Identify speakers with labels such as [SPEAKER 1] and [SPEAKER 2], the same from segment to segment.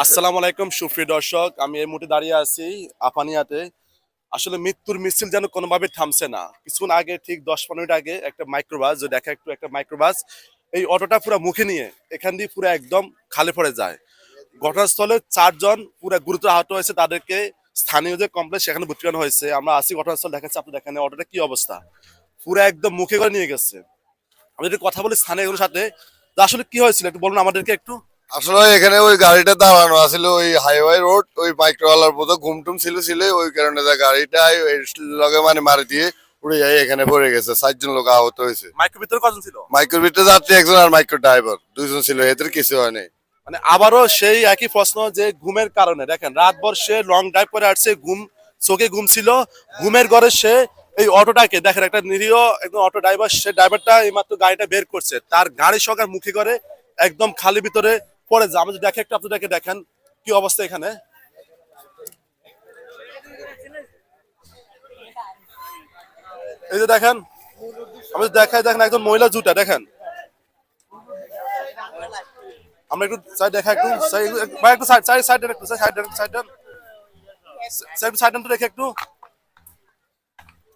[SPEAKER 1] আসসালামু আলাইকুম, সুপ্রিয় দর্শক, আমি এই মুহূর্তে দাঁড়িয়ে আছি আপানিয়াতে আসলে মৃত্যুর মিছিল যেন কোনোভাবে থামছে না। কিছুক্ষণ আগে, ঠিক দশ পনেরো মিনিট আগে একটা মাইক্রোবাস যে দেখা একটু একটা মাইক্রোবাস এই অটোটা পুরো মুখে নিয়ে এখান দিয়ে পুরো একদম খালি পড়ে যায়। ঘটনাস্থলে চারজন পুরো গুরুতর আহত হয়েছে, তাদেরকে স্থানীয় যে কমপ্লেক্স সেখানে ভর্তি করানো হয়েছে। আমরা আসি ঘটনাস্থল, দেখাচ্ছি আপনি দেখেন অটোটা কি অবস্থা। পুরো একদম মুখে করে নিয়ে গেছে। আমি যদি কথা বলি স্থানীয় সাথে আসলে কি হয়েছিল একটু বলুন আমাদেরকে একটু।
[SPEAKER 2] আসলে এখানে ওই গাড়িটা দাঁড়ানো আছিল ওই হাইওয়ে রোড ওই মাইক্রোওয়ালার মতো ঘুমটুম ছিল ছিল ওই কারণে যে গাড়িটা লগে মানে মারি দিয়ে উড়ে যাই এখানে পড়ে গেছে চারজন লোক আহত হয়েছে।
[SPEAKER 1] মাইক্রো ভিতরে কজন ছিল?
[SPEAKER 2] মাইক্রোর ভিতরে যাত্রী একজন আর মাইক্রো ড্রাইভার দুইজন ছিল এদের কিছু হয়নি
[SPEAKER 1] মানে আবারও সেই একই প্রশ্ন যে ঘুমের কারণে দেখেন রাতভর সে লং ড্রাইভ করে আসছে ঘুম চোখে ঘুম ছিল ঘুমের ঘরে সে এই অটোটাকে দেখেন একটা নিরীহ একদম অটো ড্রাইভার সে ড্রাইভারটা এইমাত্র গাড়িটা বের করছে তার গাড়ি সকার মুখে করে একদম খালি ভিতরে পড়ে যায় আমি দেখে একটু আপনাদেরকে দেখেন কি অবস্থা এখানে। এই যে দেখেন আমি দেখাই দেখেন একদম মহিলা জুটা দেখেন। আমরা একটু সাইড দেখা, একটু ভাই, একটু সাইড সাইড সাইড একটু side side side side side তো রেখে একটু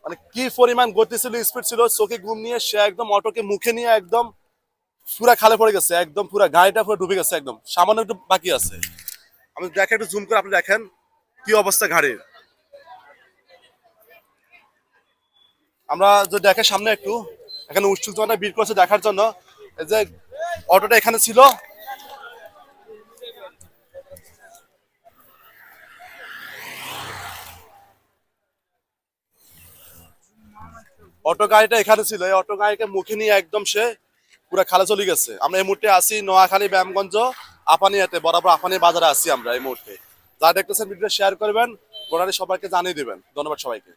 [SPEAKER 1] মানে কি পরিমাণ গতি ছিল স্পিড ছিল, চোখে ঘুম নিয়ে সে একদম অটোকে মুখে নিয়ে একদম পুরা খালে পড়ে গেছে একদম পুরা গাড়িটা পুরো ডুবে গেছে একদম। সামান্য একটু বাকি আছে। আমি দেখে একটু জুম করে আপনি দেখেন কি অবস্থা গাড়ির। আমরা যদি দেখে সামনে একটু এখানে উৎসুক জনতা ভিড় করছে দেখার জন্য। এই যে অটোটা এখানে ছিল। অটো গাড়িটা এখানে ছিল। এই অটো গাড়িকে মুখে নিয়ে একদম সে পুরো খালে চলে গেছে। আমরা এই মুহূর্তে আছি নোয়াখালী, ব্যায়ামগঞ্জ আপানি এতে বরাবর আপানি বাজারে আছি আমরা এই মুহূর্তে। যা দেখতেছেন ভিডিও শেয়ার করবেন গোড়ারি সবাইকে জানিয়ে দেবেন। ধন্যবাদ সবাইকে।